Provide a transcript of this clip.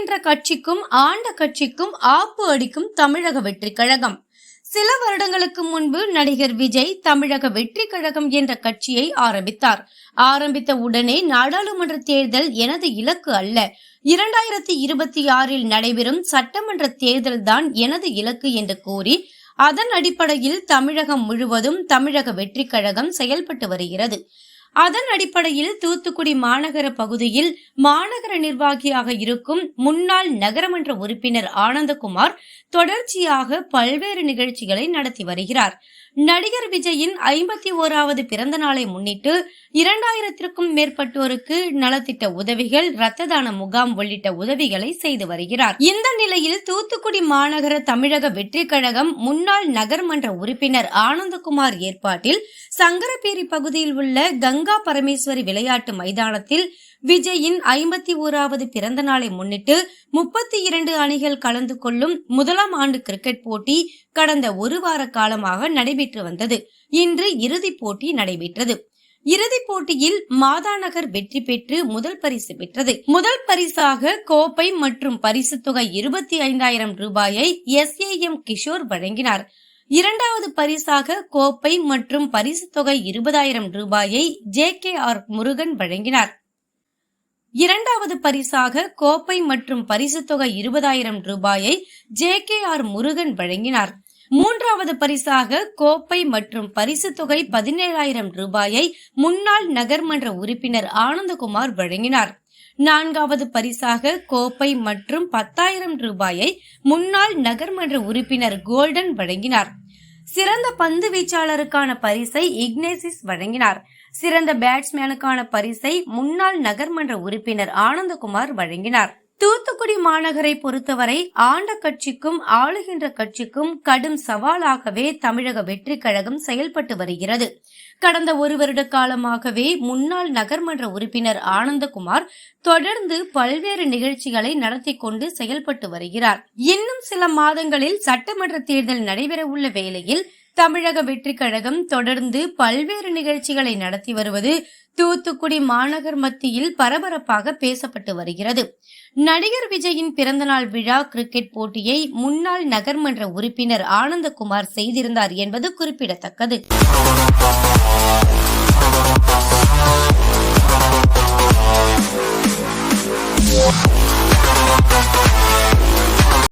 கட்சிக்கும் ஆண்ட கட்சிக்கும் ஆப்பு அடிக்கும் தமிழக வெற்றி கழகம். சில வருடங்களுக்கு முன்பு நடிகர் விஜய் தமிழக வெற்றி கழகம் என்ற கட்சியை ஆரம்பித்தார். ஆரம்பித்த உடனே நாடாளுமன்ற தேர்தல் எனது இலக்கு அல்ல. இரண்டாயிரத்தி இருபத்தி ஆறில் நடைபெறும் சட்டமன்ற தேர்தல் தான் எனது இலக்கு என்று கூறி அதன் அடிப்படையில் தமிழகம் முழுவதும் தமிழக வெற்றி கழகம் செயல்பட்டு வருகிறது. அதன் அடிப்படையில் தூத்துக்குடி மாநகர பகுதியில் மாநகர நிர்வாகியாக இருக்கும் முன்னாள் நகரமன்ற உறுப்பினர் ஆனந்தகுமார் தொடர்ச்சியாக பல்வேறு நிகழ்ச்சிகளை நடத்தி வருகிறார். நடிகர் விஜயின் ஐம்பத்தி ஓராவது பிறந்த நாளை முன்னிட்டு இரண்டாயிரத்திற்கும் மேற்பட்டோருக்கு நலத்திட்ட உதவிகள் இரத்த தான முகாம் உள்ளிட்ட உதவிகளை செய்து வருகிறார். இந்த நிலையில் தூத்துக்குடி மாநகர தமிழக வெற்றி கழகம் முன்னாள் நகர்மன்ற உறுப்பினர் ஆனந்தகுமார் ஏற்பாட்டில் சங்கரபேரி பகுதியில் உள்ள கங்கை கங்கா பரமேஸ்வரி விளையாட்டு மைதானத்தில் விஜயின் ஐம்பத்தி ஓராவது பிறந்த நாளை முன்னிட்டு முப்பத்தி இரண்டு அணிகள் கலந்து கொள்ளும் முதலாம் ஆண்டு கிரிக்கெட் போட்டி கடந்த ஒரு வார காலமாக நடைபெற்று வந்தது. இன்று இறுதிப் போட்டி நடைபெற்றது. இறுதிப் போட்டியில் மாதாநகர் வெற்றி பெற்று முதல் பரிசு பெற்றது. முதல் பரிசாக கோப்பை மற்றும் பரிசு தொகை இருபத்தி ஐந்தாயிரம் ரூபாயை எஸ் ஏ எம் கிஷோர் வழங்கினார். இரண்டாவது பரிசாக கோப்பை மற்றும் பரிசு தொகை இருபதாயிரம் ரூபாயை ஜே கே ஆர் முருகன் வழங்கினார். இரண்டாவது பரிசாக கோப்பை மற்றும் பரிசு தொகை இருபதாயிரம் ரூபாயை ஜே கே ஆர் முருகன் வழங்கினார். மூன்றாவது பரிசாக கோப்பை மற்றும் பரிசு தொகை பதினேழாயிரம் ரூபாயை முன்னாள் நகர்மன்ற உறுப்பினர் ஆனந்தகுமார் வழங்கினார். நான்காவது பரிசாக கோப்பை மற்றும் பத்தாயிரம் ரூபாயை முன்னாள் நகர்மன்ற உறுப்பினர் கோல்டன் வழங்கினார். சிறந்த பந்து வீச்சாளருக்கான பரிசை இக்னேசிஸ் வழங்கினார். சிறந்த பேட்ஸ்மேனுக்கான பரிசை முன்னாள் நகர்மன்ற உறுப்பினர் ஆனந்தகுமார் வழங்கினார். தூத்துக்குடி மாநகரை பொறுத்தவரை ஆண்ட கட்சிக்கும் ஆளுகின்ற கட்சிக்கும் கடும் சவாலாகவே தமிழக வெற்றி கழகம் செயல்பட்டு வருகிறது. கடந்த ஒரு வருட காலமாகவே முன்னாள் நகர்மன்ற உறுப்பினர் ஆனந்தகுமார் தொடர்ந்து பல்வேறு நிகழ்ச்சிகளை நடத்தி கொண்டு செயல்பட்டு வருகிறார். இன்னும் சில மாதங்களில் சட்டமன்ற தேர்தல் நடைபெறவுள்ள வேளையில் தமிழக வெற்றி கழகம் தொடர்ந்து பல்வேறு நிகழ்ச்சிகளை நடத்தி வருவது தூத்துக்குடி மாநகர் மத்தியில் பரபரப்பாக பேசப்பட்டு வருகிறது. நடிகர் விஜயின் பிறந்தநாள் விழா கிரிக்கெட் போட்டியை முன்னாள் நகர்மன்ற உறுப்பினர் ஆனந்தகுமார் செய்திருந்தார் என்பது குறிப்பிடத்தக்கது.